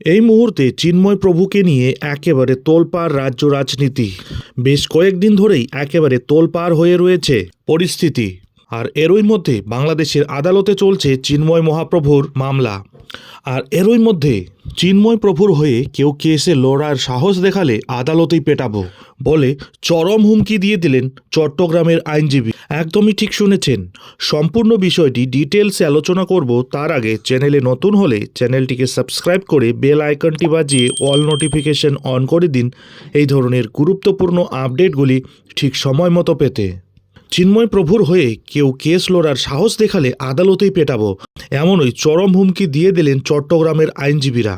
এই মুহূর্তে চিন্ময় প্রভুকে নিয়ে একেবারে তোলপাড় রাজ্য রাজনীতি। বেশ কয়েকদিন ধরেই একেবারে তোলপাড় হয়ে রয়েছে পরিস্থিতি। আর এরই মধ্যে বাংলাদেশের আদালতে চলছে চিন্ময় মহাপ্রভুর মামলা। আর এরই মধ্যে চিন্ময় প্রভুর হয়ে কেউ কেসে লড়ার সাহস দেখালে আদালতেই পেটাবো বলে চরম হুমকি দিয়ে দিলেন চট্টগ্রামের আইনজীবী। একদমই ঠিক শুনেছেন। সম্পূর্ণ বিষয়টি ডিটেলসে আলোচনা করব তার আগে চ্যানেলে নতুন হলে চ্যানেলটিকে সাবস্ক্রাইব করে বেল আইকনটি বাজিয়ে অল নোটিফিকেশন অন করে দিন। এই ধরনের গুরুত্বপূর্ণ আপডেটগুলি ঠিক সময় মতো পেতে। চিন্ময় প্রভুর হয়ে কেউ কেস লড়ার সাহস দেখালে আদালতেই পেটাবো, এমনই চরম হুমকি দিয়ে দিলেন চট্টগ্রামের আইনজীবীরা।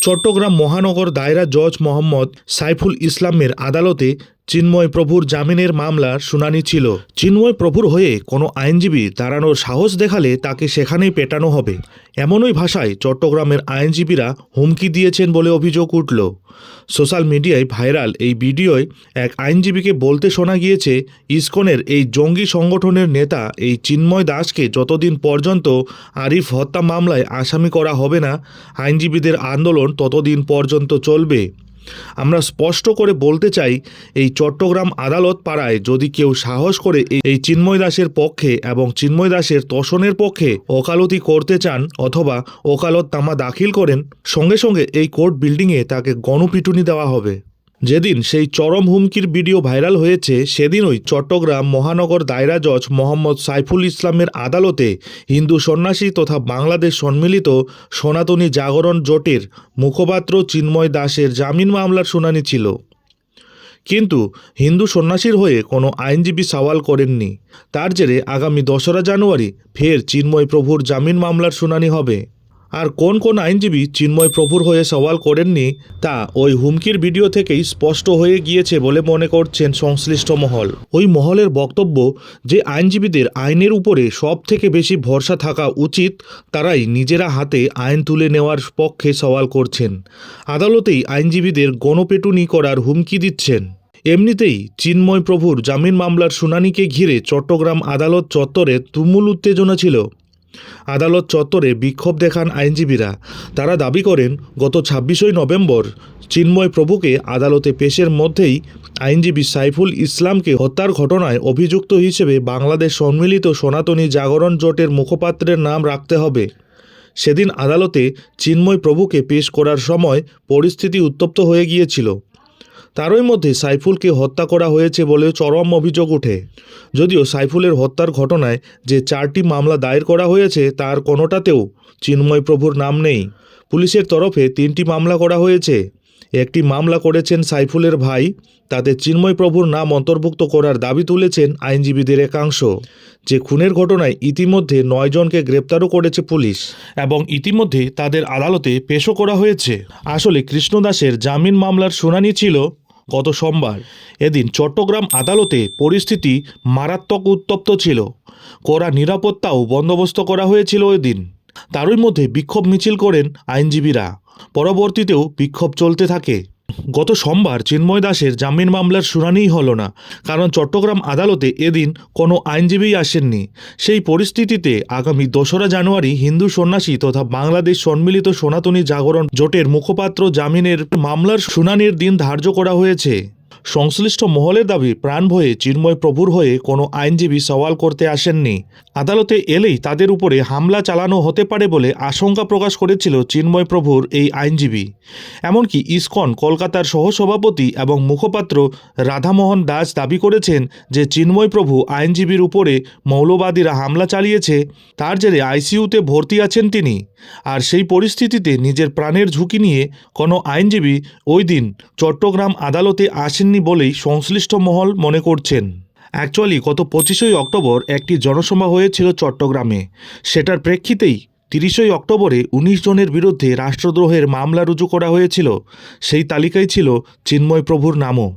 চট্টগ্রাম মহানগর দায়রা জজ মোহাম্মদ সাইফুল ইসলামের আদালতে চিন্ময় প্রভুর জামিনের মামলার শুনানি ছিল। চিন্ময় প্রভুর হয়ে কোনো আইনজীবী দাঁড়ানোর সাহস দেখালে তাকে সেখানেই পেটানো হবে। এমনই ভাষায় চট্টগ্রামের আইনজীবীরা হুমকি দিয়েছেন বলে অভিযোগ উঠল। সোশ্যাল মিডিয়ায় ভাইরাল এই ভিডিওয় এক আইনজীবীকে বলতে শোনা গিয়েছে, ইসকনের এই জঙ্গি সংগঠনের নেতা এই চিন্ময় দাসকে যতদিন পর্যন্ত আরিফ হত্যা মামলায় আসামি করা হবে না, আইনজীবীদের আন্দোলন ততদিন পর্যন্ত চলবে। আমরা স্পষ্ট করে বলতে চাই, এই চট্টগ্রাম আদালত পাড়ায় যদি কেউ সাহস করে এই- চিন্ময় দাসের পক্ষে এবং চিন্ময় দাসের তোষণের পক্ষে ওকালতি করতে চান অথবা ওকালত তামা দাখিল করেন, সঙ্গে সঙ্গে এই কোর্ট বিল্ডিংয়ে তাকে গণপিটুনি দেওয়া হবে। যেদিন সেই চরম হুমকির ভিডিও ভাইরাল হয়েছে, সেদিনই চট্টগ্রাম মহানগর দায়রা জজ মোহাম্মদ সাইফুল ইসলামের আদালতে হিন্দু সন্ন্যাসী তথা বাংলাদেশ সম্মিলিত সনাতনী জাগরণ জোটের মুখপাত্র চিন্ময় দাসের জামিন মামলার শুনানি ছিল। কিন্তু হিন্দু সন্ন্যাসীর হয়ে কোনো আইনজীবী সওয়াল করেননি। তার জেরে আগামী দশরা জানুয়ারি ফের চিন্ময় প্রভুর জামিন মামলার শুনানি হবে। আর কোন কোন আইনজীবী চিন্ময় প্রভুর হয়ে সওয়াল করেননি, তা ওই হুমকির ভিডিও থেকেই স্পষ্ট হয়ে গিয়েছে বলে মনে করছেন সংশ্লিষ্ট মহল। ওই মহলের বক্তব্য যে আইনজীবীদের আইনের উপরে সব থেকে বেশি ভরসা থাকা উচিত, তারাই নিজেরা হাতে আইন তুলে নেওয়ার পক্ষে সওয়াল করছেন। আদালতেই আইনজীবীদের গণপেটুনি করার হুমকি দিচ্ছেন। এমনিতেই চিন্ময় প্রভুর জামিন মামলার শুনানিকে ঘিরে চট্টগ্রাম আদালত চত্বরে তুমুল উত্তেজনা ছিল। আদালত চত্বরে বিক্ষোভ দেখান আইনজীবীরা। তারা দাবি করেন, গত ছাব্বিশই নভেম্বর চিন্ময় প্রভুকে আদালতে পেশের মধ্যেই আইনজীবী সাইফুল ইসলামকে হত্যার ঘটনায় অভিযুক্ত হিসেবে বাংলাদেশ সম্মিলিত সনাতনী জাগরণ জোটের মুখপাত্রের নাম রাখতে হবে। সেদিন আদালতে চিন্ময় প্রভুকে পেশ করার সময় পরিস্থিতি উত্তপ্ত হয়ে গিয়েছিল। তারই মধ্যে সাইফুলকে হত্যা করা হয়েছে বলে চরম অভিযোগ ওঠে। যদিও সাইফুলের হত্যার ঘটনায় যে চারটি মামলা দায়ের করা হয়েছে তার কোনোটাতেও চিন্ময় প্রভুর নাম নেই। পুলিশের তরফে তিনটি মামলা করা হয়েছে। একটি মামলা করেছেন সাইফুলের ভাই, তাতে চিন্ময় প্রভুর নাম অন্তর্ভুক্ত করার দাবি তুলেছেন আইনজীবীদের একাংশ। যে খুনের ঘটনায় ইতিমধ্যে নয়জনকে গ্রেপ্তারও করেছে পুলিশ এবং ইতিমধ্যে তাদের আদালতে পেশও করা হয়েছে। আসলে কৃষ্ণদাসের জামিন মামলার শুনানি ছিল গত সোমবার, এদিন চট্টগ্রাম আদালতে পরিস্থিতি মারাত্মক উত্তপ্ত ছিল। কড়া নিরাপত্তাও বন্দোবস্ত করা হয়েছিল ওই দিন তারই মধ্যে বিক্ষোভ মিছিল করেন আইনজীবীরা। পরবর্তীতেও বিক্ষোভ চলতে থাকে। গত সোমবার চিন্ময় দাসের জামিন মামলার শুনানিই হলো না, কারণ চট্টগ্রাম আদালতে এদিন কোনো আইনজীবী আসেননি। সেই পরিস্থিতিতে আগামী দোসরা জানুয়ারি হিন্দু সন্ন্যাসী তথা বাংলাদেশ সম্মিলিত সনাতনী জাগরণ জোটের মুখপাত্র জামিনের মামলার শুনানির দিন ধার্য করা হয়েছে। সংশ্লিষ্ট মহলের দাবি, প্রাণ ভয়ে, চিন্ময় প্রভুর হয়ে কোনো আইনজীবী সওয়াল করতে আসেননি। আদালতে এলেই তাদের উপরে হামলা চালানো হতে পারে বলে আশঙ্কা প্রকাশ করেছিল চিন্ময় প্রভুর এই আইনজীবী। এমনকি ইসকন, কলকাতার সহসভাপতি এবং মুখপাত্র রাধামোহন দাস দাবি করেছেন যে চিন্ময় প্রভু আইনজীবীর উপরে মৌলবাদীরা হামলা চালিয়েছে, তার জেরে আইসিইউতে ভর্তি আছেন তিনি। আর সেই পরিস্থিতিতে নিজের প্রাণের ঝুঁকি নিয়ে কোনো আইনজীবী ওই দিন চট্টগ্রাম আদালতে আসেননি বলেই সংশ্লিষ্ট মহল মনে করছেন। অ্যাকচুয়ালি গত পঁচিশই অক্টোবর একটি জনসভা হয়েছিল চট্টগ্রামে। সেটার প্রেক্ষিতেই তিরিশই অক্টোবরে উনিশ জনের বিরুদ্ধে রাষ্ট্রদ্রোহের মামলা রুজু করা হয়েছিল। সেই তালিকায় ছিল চিন্ময় প্রভুর নামও।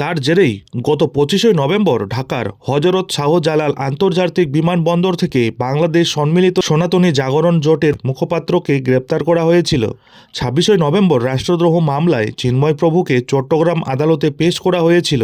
তার জেরেই গত পঁচিশে নভেম্বর ঢাকার হজরত শাহজালাল আন্তর্জাতিক বিমানবন্দর থেকে বাংলাদেশ সম্মিলিত সনাতনী জাগরণ জোটের মুখপাত্রকে গ্রেপ্তার করা হয়েছিল। ছাব্বিশে নভেম্বর রাষ্ট্রদ্রোহ মামলায় চিন্ময় প্রভুকে চট্টগ্রাম আদালতে পেশ করা হয়েছিল।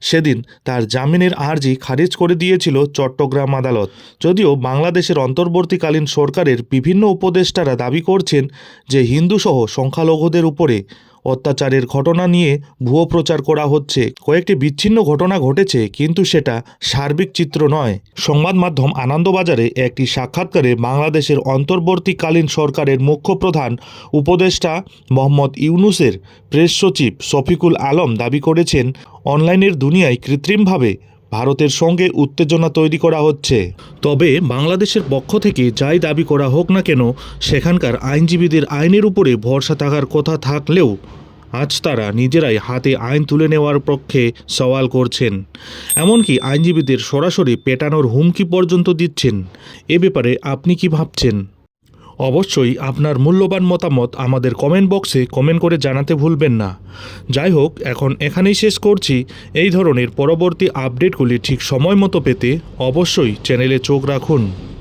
সেদিন তার জামিনের আর্জি খারিজ করে দিয়েছিল চট্টগ্রাম আদালত। যদিও বাংলাদেশের অন্তর্বর্তীকালীন সরকারের বিভিন্ন উপদেষ্টারা দাবি করছেন যে হিন্দুসহ সংখ্যালঘুদের উপরে অত্যাচারের ঘটনা নিয়ে ভুয়ো প্রচার করা হচ্ছে। কয়েকটি বিচ্ছিন্ন ঘটনা ঘটেছে, কিন্তু সেটা সার্বিক চিত্র নয়। সংবাদ মাধ্যম আনন্দবাজারে একটি সাক্ষাৎকারে বাংলাদেশের অন্তর্বর্তীকালীন সরকারের মুখ্য প্রধান উপদেষ্টা মোহাম্মদ ইউনুসের প্রেস সচিব শফিকুল আলম দাবি করেছেন, অনলাইনের দুনিয়ায় কৃত্রিমভাবে ভারতের সঙ্গে উত্তেজনা তৈরি করা হচ্ছে। তবে বাংলাদেশের পক্ষ থেকে যাই দাবি করা হোক না কেন, সেখানকার আইনজীবীদের আইনের উপরে ভরসা থাকার কথা থাকলেও আজ তারা নিজেরাই হাতে আইন তুলে নেওয়ার পক্ষে সওয়াল করছেন। এমনকি আইনজীবীদের সরাসরি পেটানোর হুমকি পর্যন্ত দিচ্ছেন। এ ব্যাপারে আপনি কি ভাবছেন? অবশ্যই আপনার মূল্যবান মতামত আমাদের কমেন্ট বক্সে কমেন্ট করে জানাতে ভুলবেন না। যাই হোক এখন এখানেই শেষ করছি। এই ধরনের পরবর্তী আপডেটগুলি ঠিক সময় মতো পেতে অবশ্যই চ্যানেলে চোখ রাখুন।